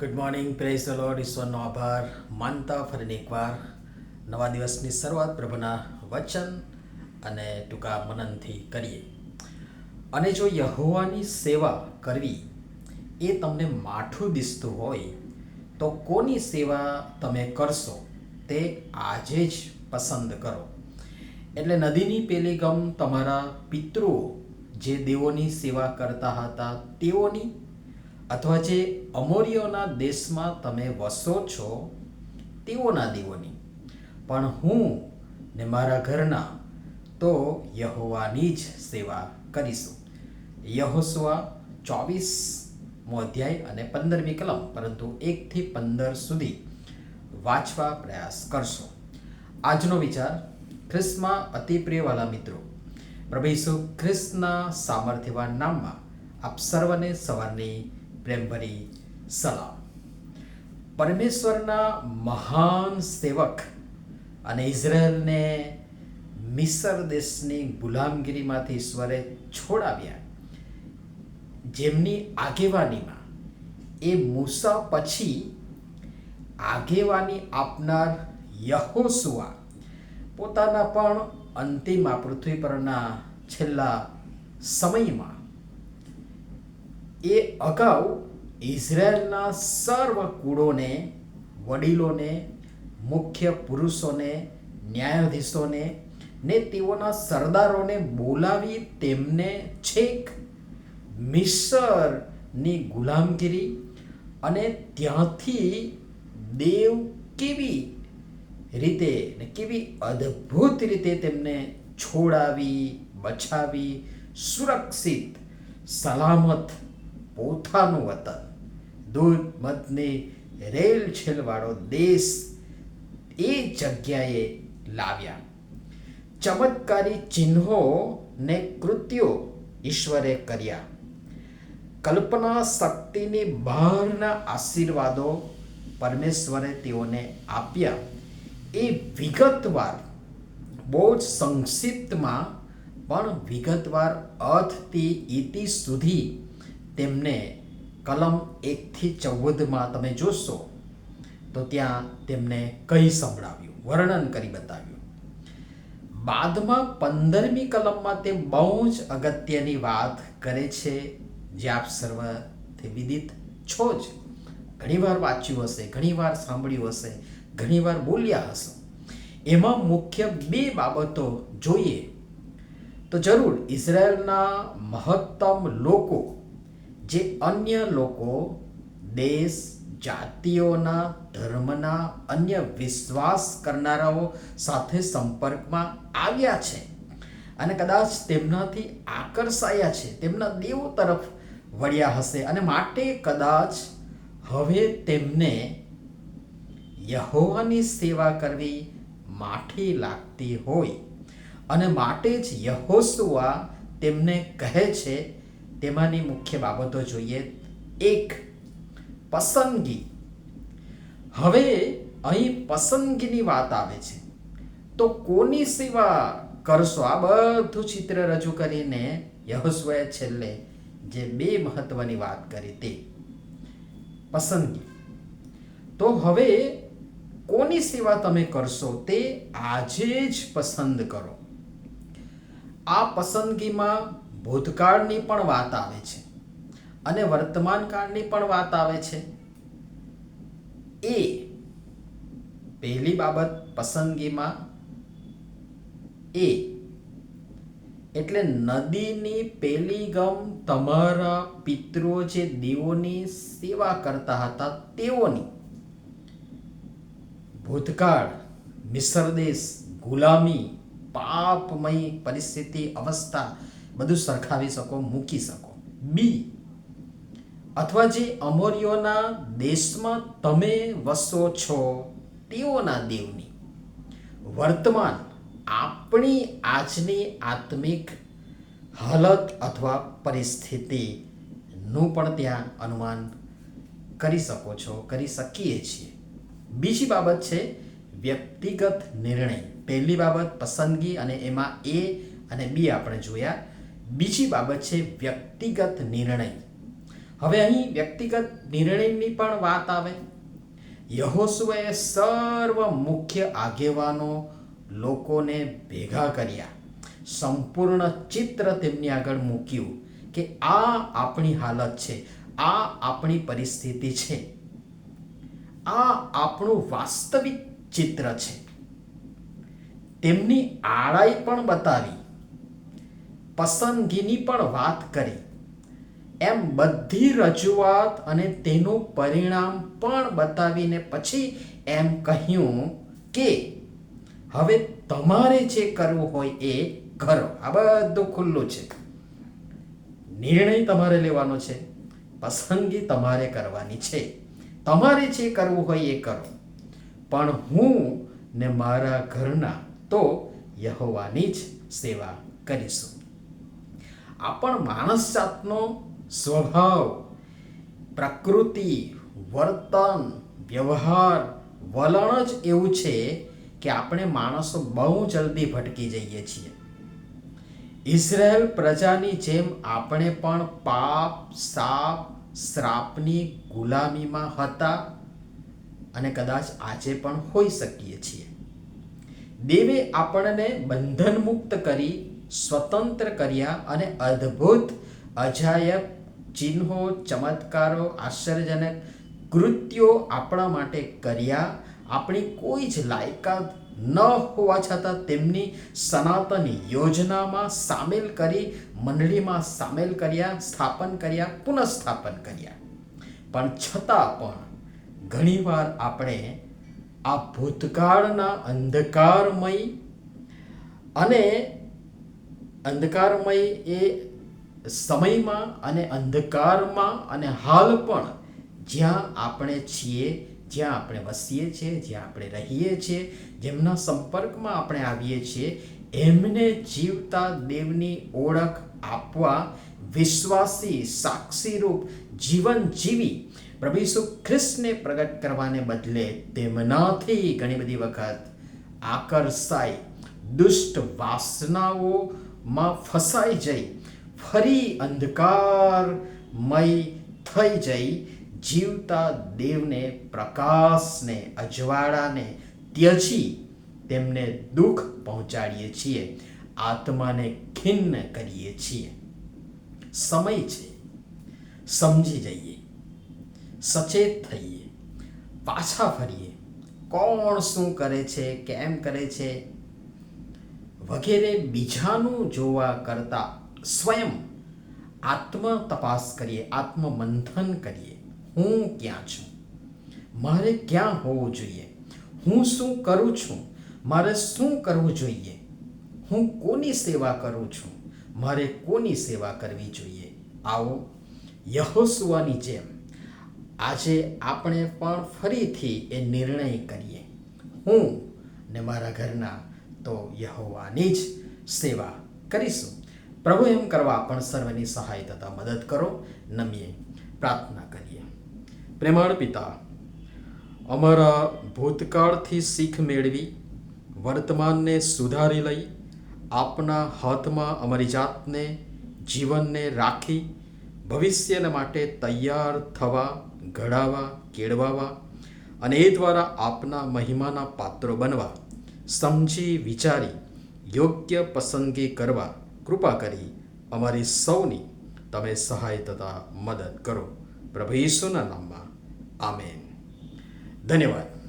Good morning praise the lord ઈશ્વરનો આભાર. માનતા ફરીને એકવાર નવા દિવસની શરૂઆત પ્રભુના વચન અને ટૂંકા મનનથી કરીએ. અને જો યહોવાની સેવા કરવી એ તમને માઠું દિસતું હોય, તો કોની સેવા તમે કરશો તે આજે જ પસંદ કરો. એટલે નદીની પેલી ગમ તમારા પિતૃઓ જે દેવોની સેવા કરતા હતા, તેઓની અથવા જે અમોરીઓના દેશમાં તમે વસો છો, તેઓના દીવોની. પણ હું ને મારા ઘરના તો યહોવાની જ સેવા કરીશું. યહોસવા ચોવીસમો અધ્યાય અને પંદરમી કલમ, પરંતુ એકથી પંદર સુધી વાંચવા પ્રયાસ કરશો. આજનો વિચાર ખ્રિસ્તમાં અતિ પ્રિયવાલા મિત્રો, પ્રભુ ઈસુ ખ્રિસ્તના સામર્થ્યવાન નામમાં આપ સર્વને સવારની પ્રેમભરી સલામ. પરમેશ્વરના મહાન સેવક અને ઇઝરાયલને મિસર દેશની ગુલામગીરીમાંથી ઈશ્વરે છોડાવ્યા. જેમની આગેવાનીમાં એ મૂસા પછી આગેવાની આપનાર યહોસુઆ પોતાના પણ અંતિમ આ પૃથ્વી પરના છેલ્લા સમયમાં એ અગાઉ ઇઝરાયલના સર્વ કુળોને, વડીલોને, મુખ્ય પુરુષોને, ન્યાયાધીશોને ને તેઓના સરદારોને બોલાવી તેમને છેક મિસરની ગુલામગીરી અને ત્યાંથી દેવ કેવી રીતે ને કેવી અદ્ભુત રીતે તેમને છોડાવી, બચાવી, સુરક્ષિત, સલામત પોતાનું વતન. દૂધ મતની રેલ છેલવાળો દેશ એ જગ્યાએ લાવ્યા. ચમત્કારી ચિહ્નો ને કૃત્યો ઈશ્વરે કર્યા. કલ્પના શક્તિની બહારના આશીર્વાદો પરમેશ્વરે તેઓને આપ્યા. એ વિગતવાર, બહુ જ સંક્ષિપ્તમાં, પણ વિગતવાર અર્થથી ઇતિ સુધી તેમને કલમ એકથી ચૌદમાં તમે જોશો, તો ત્યાં તેમને કહી સંભળાવ્યું? વર્ણન કરી બતાવ્યું. બાદમાં પંદરમી કલમમાં તે બહુ જ અગત્યની વાત કરે છે, જે આપ સર્વથી વિદિત છો જ. ઘણીવાર વાંચ્યું હશે, ઘણીવાર સાંભળ્યું હશે, ઘણીવાર બોલ્યા હશે. એમાં મુખ્ય બે બાબતો જોઈએ. તો જરૂર, ઇઝરાયલના મહત્તમ લોકો જે અન્ય લોકો દેશ, જાતિઓના, ધર્મના, અન્ય વિશ્વાસ કરનારાઓ સાથે સંપર્કમાં આવ્યા છે અને કદાચ તેમનાથી આકર્ષાયા છે, તેમના દેવો તરફ વળ્યા હશે અને માટે કદાચ હવે તેમને યહોવાની સેવા કરવી માઠી લાગતી હોય અને માટે જ યહોસુઆ તેમને કહે છે તેમાંની મુખ્ય બાબતો જોઈએ. એક, પસંદગી. હવે અહીં પસંદગીની વાત આવે છે. તો કોની સેવા કરશો? આ બધું ચિત્ર રજૂ કરીને યહોસુઆએ છેલ્લે જે બે મહત્વની વાત કરી તે. પસંદગી. તો હવે કોની સેવા તમે કરશો તે આજે જ પસંદ કરો. આ પસંદગીમાં ભૂતકાળની પણ વાત આવે છે. અને વર્તમાન કાળની પણ વાત આવે છે. એ પહેલી બાબત પસંદગીમાં એ એટલે નદીની પેલી ગમ તમારા પિતૃઓ જે દેવોની સેવા કરતા હતા તેઓની. ભૂતકાળ મિસર દેશ ગુલામી, પાપમય પરિસ્થિતિ, અવસ્થા બધું સરખાવી શકો, મૂકી શકો. બી, અથવા જે અમોરીઓના દેશમાં તમે વસો છો, તેઓના દેવની. વર્તમાન આપણી આજની આત્મિક હાલત અથવા પરિસ્થિતિનું પણ ત્યાં અનુમાન કરી શકો છો, કરી શકીએ છીએ. બીજી બાબત છે વ્યક્તિગત નિર્ણય. પહેલી બાબત પસંદગી અને એમાં એ અને બી આપણે જોયા. બીજી બાબત છે વ્યક્તિગત નિર્ણય. હવે અહીં વ્યક્તિગત નિર્ણયની પણ વાત આવે. યહોસુએ સર્વ મુખ્ય આગેવાનો લોકોને ભેગા કર્યા. સંપૂર્ણ ચિત્ર તેમની આગળ મૂક્યું કે આ આપણી હાલત છે, આ આપણી પરિસ્થિતિ છે. આ આપણું વાસ્તવિક ચિત્ર છે. તેમની આડાઈ પણ બતાવી. પસંદગીની પણ વાત કરી. એમ બધી રજૂઆત અને તેનું પરિણામ પણ બતાવીને પછી એમ કહ્યું કે, હવે તમારે જે કરવું હોય એ કરો. આ બધું ખુલ્લું છે. નિર્ણય તમારે લેવાનો છે. પસંદગી તમારે કરવાની છે. તમારે જે કરવું હોય એ કરો. પણ હું ને મારા ઘરના તો યહોવાની જ સેવા કરીશું. આ પણ માણસ જાતનો સ્વભાવ, પ્રકૃતિ, વર્તન, વ્યવહાર, વલણ જ એવું છે કે આપણે માણસો બહુ જલ્દી ભટકી જઈએ છીએ. ઇઝરાયલ પ્રજાની જેમ આપણે પણ પાપ, સાપ, શ્રાપની ગુલામીમાં હતા અને કદાચ આજે પણ હોઈ શકીએ છીએ. દેવે આપણને બંધન મુક્ત કરી સ્વતંત્ર કર્યા અને અદ્ભુત અજાયબ ચિહ્નો, ચમત્કારો, આશ્ચર્યજનક કૃત્યો આપણા માટે કર્યા. આપણી કોઈ જ લાયકાત ન હોવા છતાં તેમની સનાતન યોજનામાં સામેલ કરી, મંડળીમાં સામેલ કર્યા, સ્થાપન કર્યા, પુનઃસ્થાપન કર્યા. પણ છતાં પણ ઘણીવાર આપણે આ ભૂતકાળના અંધકારમય અને અંધકારમય એ સમયમાં અને અંધકારમાં અને હાલ પણ જ્યાં આપણે છીએ, જ્યાં આપણે વસીએ છીએ, જ્યાં આપણે રહીએ છીએ, જેમના સંપર્કમાં આપણે આવીએ છીએ, એમને જીવતા દેવની ઓળખ આપવા વિશ્વાસી, સાક્ષીરૂપ, જીવન જીવી પ્રભુ ઈસુ ખ્રિસ્તને પ્રગટ કરવાને બદલે તેમનાથી ઘણી બધી વખત આકર્ષાઈ દુષ્ટ વાસનાઓમાં ફસાઈ જઈ, ફરી અંધકારમય થઈ જઈ, જીવતા દેવને પ્રકાશને, અજવાળાને ત્યજી તેમને દુઃખ પહોંચાડીએ છીએ, આત્માને ખિન્ન કરીએ છીએ. સમય છે. સમજી જઈએ. સચેત થઈએ. પાછા ફરીએ. કોણ શું કરે છે? કેમ કરે છે? વગેરે બીજાનું જોવા કરતાં સ્વયં આત્મ તપાસ કરીએ, આત્મમંથન કરીએ. હું ક્યાં છું? મારે ક્યાં હોવું જોઈએ? હું શું કરું છું? મારે શું કરવું જોઈએ? હું કોની સેવા કરું છું? મારે કોની સેવા કરવી જોઈએ? આવો યહોસુઆની જેમ આજે આપણે પણ ફરીથી એ નિર્ણય કરીએ. હું ને મારા ઘરના તો યહોવાની જ સેવા કરીશું. પ્રભુ એમ કરવા પણ સર્વની સહાય તથા મદદ કરો, નમીએ પ્રાર્થના કરીએ. પ્રેમાળ પિતા, અમારા ભૂતકાળથી શીખ મેળવી, વર્તમાનને સુધારી લઈ, આપના હાથમાં અમારી જાતને, જીવનને રાખી, ભવિષ્યને માટે તૈયાર થવા, ઘડાવા, કેળવાવા અને એ દ્વારા આપના મહિમાના પાત્રો બનવા સમજી વિચારી, યોગ્ય પસંદગી કરવા કૃપા કરી અમારી સૌની તમે સહાય તથા મદદ કરો. પ્રભુ ઈસુના નામમાં. આમેન. ધન્યવાદ.